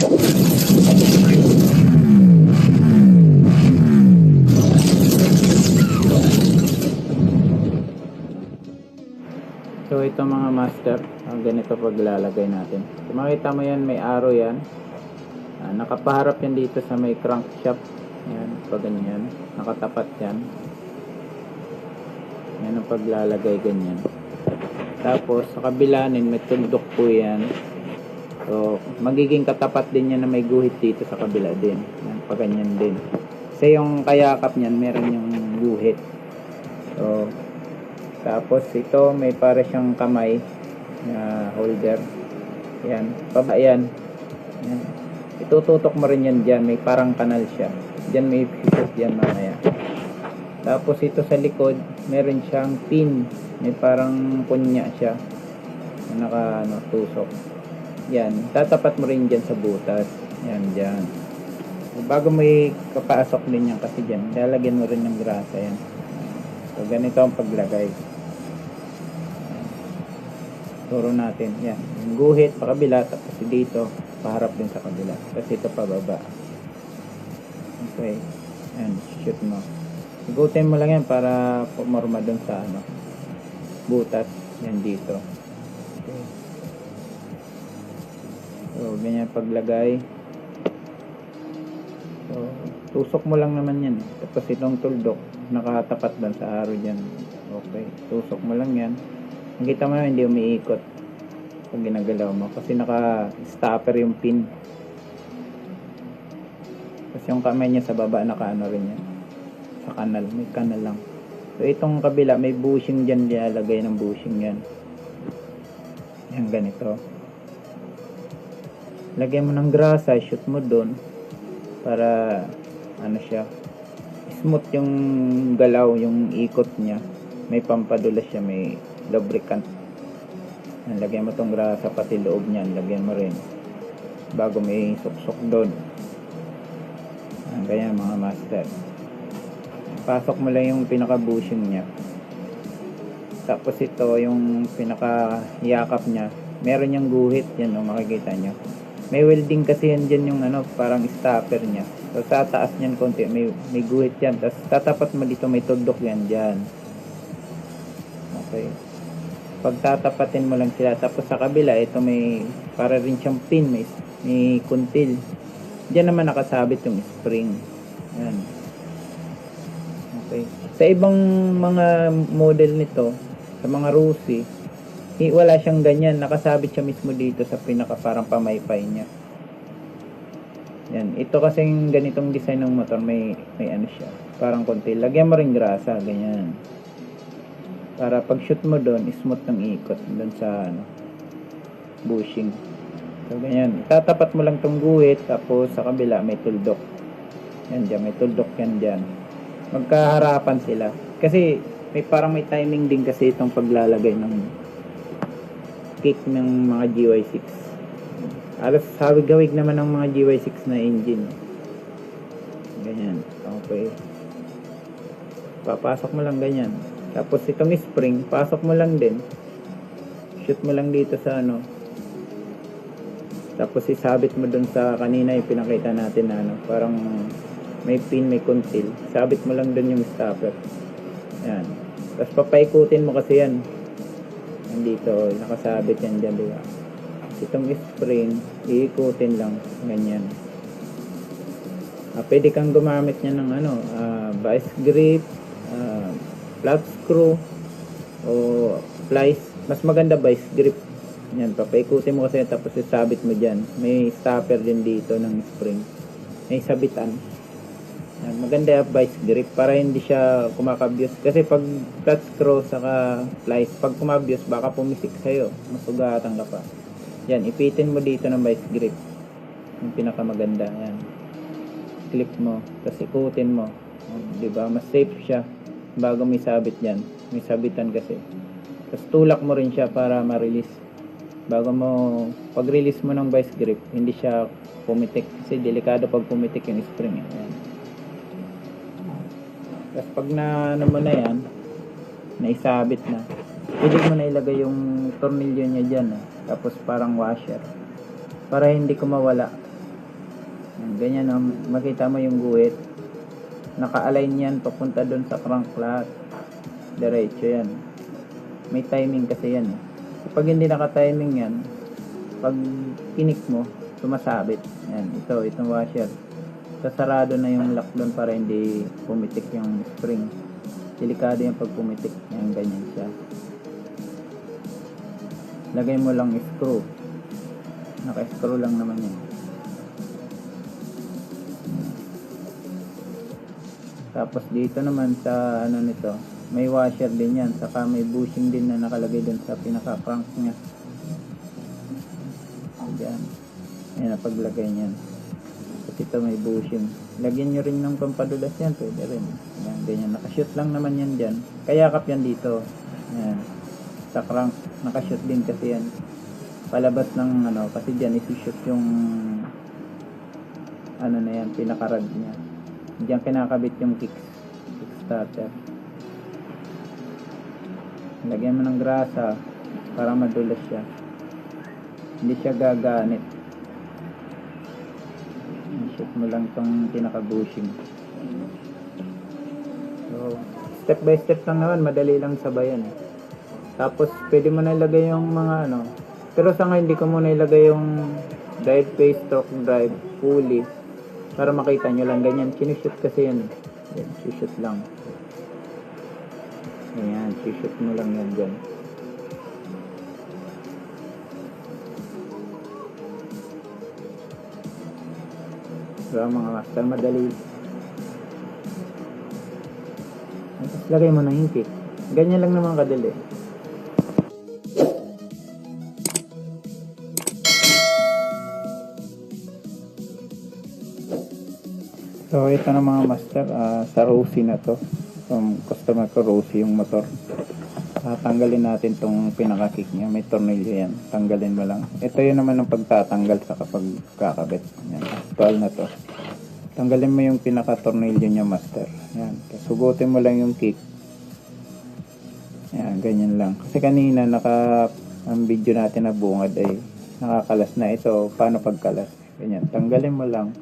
So ito mga master, ang ganito paglalagay natin. So makita mo yan, may arrow yan. Ah, nakapaharap yan dito sa may crankshaft. Yan, pag ganyan. Nakatapat yan. Yan ang paglalagay ganyan. Tapos sa kabilanin may tuldok po yan. So magiging katapat din yan na may guhit dito sa kabila din. Yan, ganyan din. Kasi yung kayakap niyan, meron yung guhit. So, tapos ito may para siyang kamay na holder. Yan, baba yan. Yan. Itututok mo rin yan dyan, may parang kanal siya. Diyan may shoot yan mamaya. Tapos ito sa likod, meron siyang pin. May parang punya siya. Na naka ano, tusok. Yan, tatapat mo rin dyan sa butas. Yan, dyan. Bago mo kapasok din yan kasi dyan, lalagyan mo rin ng grasa yan. So, ganito ang paglagay. Turo natin. Yan. Yung guhit, pa kabila, tapos dito, paharap din sa kabila. Kasi ito pababa. Okay. Yan, shoot mo. Igutin mo lang yan para pumorma dun sa ano, butas. Yan dito. Okay. So, ganyan paglagay. So, tusok mo lang naman yan. Tapos itong tuldok, nakatapat lang sa araw dyan. Okay. Tusok mo lang yan. Nakita mo na hindi umiikot pag ginagalaw mo. Kasi naka-stopper yung pin. Kasi yung kamay niya sa baba, naka-ano rin yan. Sa kanal. May kanal lang. So, itong kabila, may bushing dyan. Dialagay ng bushing yan. Yan, ganito. Lagyan mo ng grasa, shoot mo doon para ano siya smooth yung galaw yung ikot niya. May pampadulas siya may lubricant. Yan, lagyan mo tong grasa pati loob niyan lagyan mo rin bago may suksok doon Yan, ganyan mga master. Pasok mo lang yung pinaka bushing niya. Tapos ito yung pinaka yakap niya. Meron yung guhit yan o makikita nyo may welding kasi yan dyan yung ano, parang stopper niya. So, sa taas niyan konti, may, may guhit yan. Tapos, tatapat mo dito, may tuldok yan dyan. Okay. Pag tatapatin mo lang sila, tapos sa kabila, ito may, para rin siyang pin, may, may kuntil. Diyan naman nakasabit yung spring. Yan. Okay. Sa ibang mga model nito, sa mga Rusi, eh, wala siyang ganyan. Nakasabit siya mismo dito sa pinaka parang pamaypay niya. Yan. Ito kasing ganitong design ng motor, may, may ano siya. Parang konti. Lagyan mo rin grasa. Ganyan. Para pag shoot mo doon, smooth ng ikot. Doon sa ano, bushing. So, ganyan. Tatapat mo lang tong guhit. Tapos sa kabila, may tuldok. Yan dyan. May tuldok yan dyan. Magkaharapan sila. Kasi, may parang may timing din kasi itong paglalagay ng kick ng mga GY6 alas hawig-hawig naman ng mga GY6 na engine. Ganyan. Okay. Papasok mo lang ganyan. Tapos itong spring pasok mo lang din. Shoot mo lang dito sa ano. Tapos isabit mo dun sa kanina yung pinakita natin na ano. Parang may pin may kuntil sabit mo lang dun yung stopper. Yan. Tapos papaikutin mo kasi yan nandito nakasabit yan dyan diba itong spring iikutin lang ganyan. Ah, pwede kang gumamit niya ng ano ah, vice grip ah, flat screw o plies mas maganda vice grip yan papaikutin mo kasi tapos isabit mo dyan. May stopper din dito ng spring. May sabitan yan, maganda yung vice grip para hindi siya kumakabyos. Kasi pag flat screw saka plies, pag kumabyos baka pumisik sa'yo. Masugatan ka pa. Yan, ipitin mo dito ng vice grip. Yung pinakamaganda. Yan. Clip mo. Tapos ikutin mo. Di ba? Mas safe siya bago may sabit yan. May sabitan kasi. Tapos tulak mo rin siya para ma-release. Bago mo, pag-release mo ng vice grip, hindi siya pumitik. Kasi delikado pag pumitik yung spring. Yan. Tapos pag na ano mo na yan, naisabit na, pwede mo na ilagay yung tornilyo niya dyan. Eh. Tapos parang washer. Para hindi ko mawala. ganyan oh, makita mo yung guhit. Naka-align yan papunta doon sa crank lahat. Diretso yan. May timing kasi yan. eh. Kapag hindi naka-timing yan, pag kinik mo, sumasabit. Yan, ito, itong washer. Sasarado na yung lock doon para hindi pumitik yung spring. Delikado yung pag pumitik. Yan, ganyan siya. Lagay mo lang screw. Naka-screw lang naman yan. Tapos dito naman sa ano nito, may washer din yan. Saka may bushing din na nakalagay dun sa pinaka-crank niya. Diyan. Ayan ang paglagay niyan. Ito may bushing. Lagyan nyo rin ng pampadulas yan. Pwede rin. Ayan, ganyan. Nakashoot lang naman yan dyan. Kayakap yan dito. Ayan. Sa crank. Nakashoot din kasi yan. Palabas ng ano. Kasi dyan isushoot yung ano na yan. Pinakarad niya. Diyan kinakabit yung kick, kickstarter. Lagyan mo ng grasa para madulas siya. Hindi siya gaganit. Shoot mo lang tong pinaka-bushing. So, step by step lang naman, madali lang sabayan eh. Tapos, pwede mo na ilagay yung mga ano. Pero sa ngayon, hindi ko muna ilagay yung drive phase, stroke drive, pulley. Para makita nyo lang ganyan. Sinushoot kasi yan. eh. Yan, sushoot lang. Ayan, sushoot mo lang yan dyan. Diba mga master, madali. Tapos lagay mo yung kick. Ganyan lang naman kadali. So ito na mga master, ah, sa Rosie na to. From customer ko Rosie yung motor. Tatanggalin natin tong pinaka-kick niya. May tornilyo yan. Tanggalin mo lang. Ito yun naman ang pagtatanggal sa kapag kakabit. Yan. Actual na to. Tanggalin mo yung pinaka-tornilyo niya master. Yan. Sugutin mo lang yung kick. Yan. Ganyan lang. Kasi kanina naka ang video natin na bungad ay nakakalas na ito. Paano pagkalas? Ganyan. Tanggalin mo lang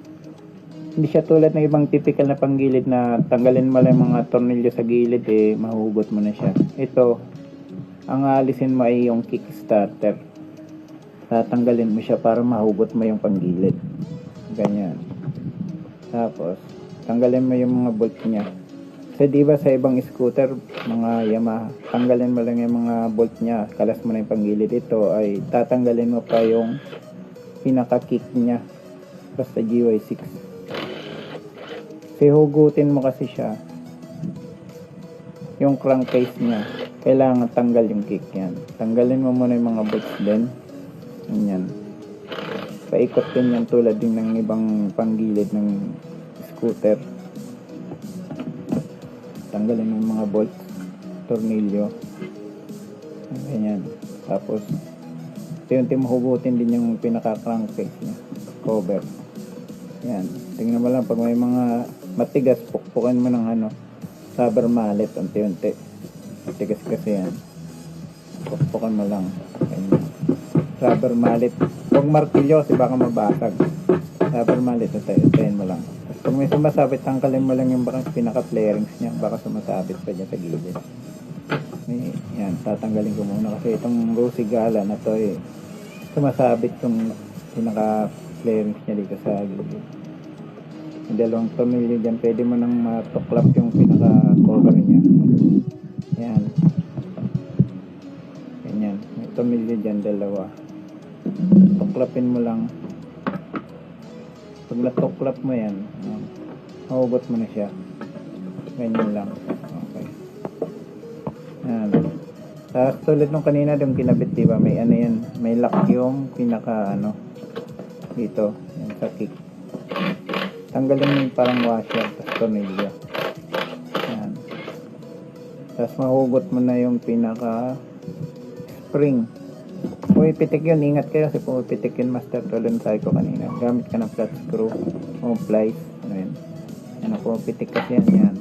hindi siya tulad ng ibang typical na panggilid na tanggalin mo lang mga tornilyo sa gilid eh mahugot mo na siya. Ito ang alisin mo ay yung kickstarter. Tatanggalin mo siya para mahugot mo yung panggilid. Ganyan. Tapos tanggalin mo yung mga bolt niya. Kasi di ba sa ibang scooter mga Yamaha tanggalin mo lang yung mga bolt niya kalas mo na yung panggilid. Ito ay tatanggalin mo pa yung pinaka kick niya. Basta GY6 kasi hugutin mo kasi siya. Yung crankcase niya. Kailangan tanggal yung kick yan. Tanggalin mo muna yung mga bolts din. Yan paikot din yan tulad din ng ibang panggilid ng scooter. Tanggalin mo yung mga bolts. Tornilyo. Ganyan. Tapos unti-unti mo hugutin din yung pinaka crankcase niya. Cover yan tingnan mo lang pag may mga matigas, pukpukan mo ng ano, rubber mallet, unti-unti. Matigas kasi yan. Pukpukan mo lang. Ganyan. Rubber mallet. Huwag martilyo kasi baka mabasag. Rubber mallet, tayo-tayin mo lang. Pag may sumasabit, tangkalin mo lang yung baka pinaka-flarings niya. Baka sumasabit pa dyan sa gilid. Yan, tatanggalin ko muna kasi itong Rosy Gala na to eh, sumasabit yung pinaka-flarings niya dito sa gilid yung dalawang tornilyo dyan. Pwede mo nang matuklap yung pinaka cover niya. Yan ganyan. May tornilyo dyan dalawa. Tuklapin mo lang. Pag natuklap mo yan mahugot mo na siya. Ganyan lang. Okay. Yan tapos tulad nung kanina yung kinabit diba may ano yan? May lock yung pinaka ano dito yan sa kick tanggalin yung parang washer tapos tornilyo yan. Tapos mahugot mo na yung pinaka spring. Pumipitik yun. Ingat kayo kasi pumipitik yun master tulad sabi ko kanina gamit ka ng flat screw o plies ano yun? Yan ang pumipitik kasi yan yan.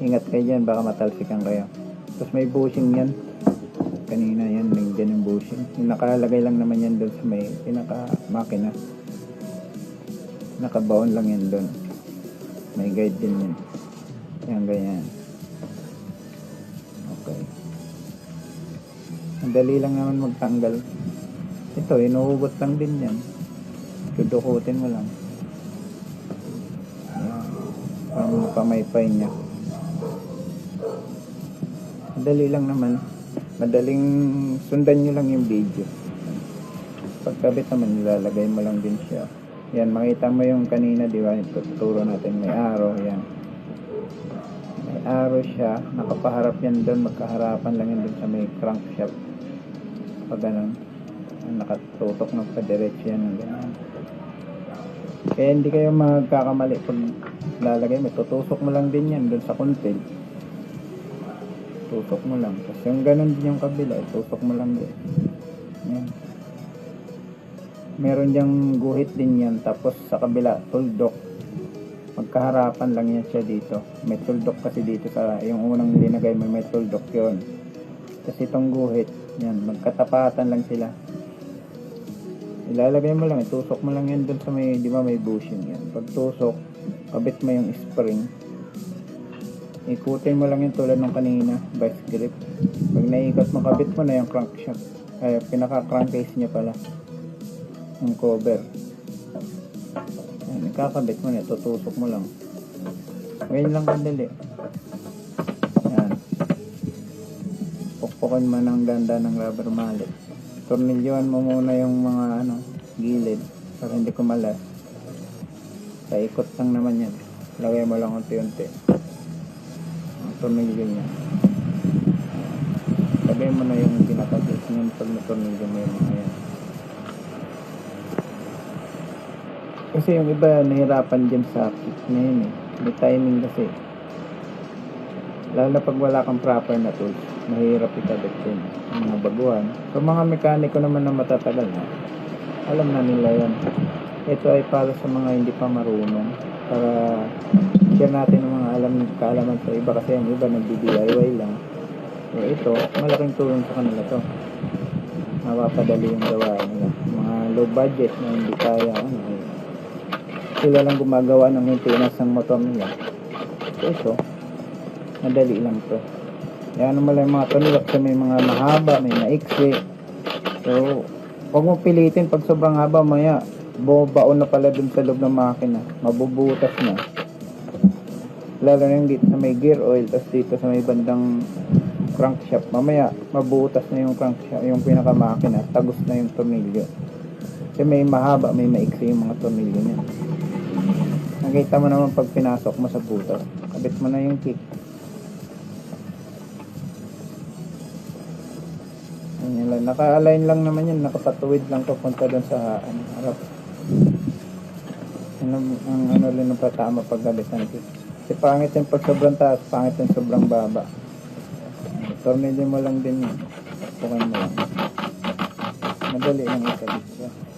Ingat kayo dyan baka matalsikan kayo. Tapos may bushing yan kanina yan nandiyan yung bushing yung nakalagay lang naman yan doon sa may pinaka makina Nakabaon lang yan doon. May guide din yun. Yan, ganyan. Okay. Ang dali lang naman magtanggal. Ito, inuubot lang din yan. Dudukutin mo lang. Yan. Pang pamaypay niya. Madali lang naman. Madaling sundan nyo lang yung video. Pagkabit naman, nilalagay mo lang din siya. Yan, makita mo yung kanina, di ba? Tuturo natin may arrow. Yan. May arrow siya. Nakapaharap yan doon. Magkaharapan lang yan doon sa may crankshaft. Pag ganun. Nakatutok ng padiretso yan ng ganun. Kaya hindi kayo magkakamali pag lalagay mo. Tutusok mo lang din yan doon sa kuntil. Tutok mo lang. Tapos yung ganun din yung kabila, tutok mo lang din. Yan. Meron diyang guhit din yan. Tapos sa kabila, tuldok. Magkaharapan lang yan siya dito. May tuldok kasi dito sa, yung unang linagay mo, may tuldok yon Tapos itong guhit, yan, magkatapatan lang sila. Ilalagay mo lang, itusok mo lang yan dun sa may, di ba may bushing yan. Pag tusok, kabit mo yung spring. Ikutin mo lang yung tulad ng kanina, vice grip. Pag naiikot mo, kabit mo na yung crankshaft. Ay, pinaka-crankcase niya pala. Yung cover. Yan, ikakabit mo na, tutusok mo lang. Ngayon lang kadali. Yan. Pukpukin mo ng ganda ng rubber mallet. Tornilyoan mo muna yung mga ano, gilid para hindi kumalas. Paikot lang naman yan. Lagay mo lang unti-unti. Tornilyo niya. Lagay mo na yung pinakabit niyan pag na-tornilyo mo yung mga yan. Kasi yung iba nahirapan dyan sa kit na yun eh. May timing kasi. Lalo na pag wala kang proper na tools, mahirap ikabit din ang mga baguhan. So mga mekaniko naman na matatagal na, alam na nila yan. Ito ay para sa mga hindi pa marunong. Para share natin ang mga alam kaalaman sa iba kasi ang iba nagdi-DIY lang. So ito, malaking tulong sa kanila to. Mapapadali yung gawain nila. Mga low budget na hindi kaya ano, eh, sila lang gumagawa ng maintenance ng motor nila. So ito, madali lang to. Yan naman lang mga tunilak sa may mga mahaba, may maiksi. So, huwag mo pilitin pag sobrang haba, maya, bumabaon na pala dun sa loob ng makina. Mabubutas na. Lalo na yung dito sa may gear oil, tapos dito sa may bandang crankshaft. Mamaya, mabutas na yung crankshaft, yung pinakamakina. Tagos na yung tornilyo. Kasi may mahaba, may maiksi yung mga tornilyo niya. Nakita mo naman pag pinasok mo sa butas. Kabit mo na yung kick. Ayan lang. Naka-align lang naman yan. Nakapatuwid lang papunta doon sa ano, harap. Ano, ang ano rin ng patama pag gabitan ko. Kasi pangit yung pag sobrang taas, pangit yung sobrang baba. Tornilyo mo lang din yun. Pukan mo lang. Madali lang ikabit.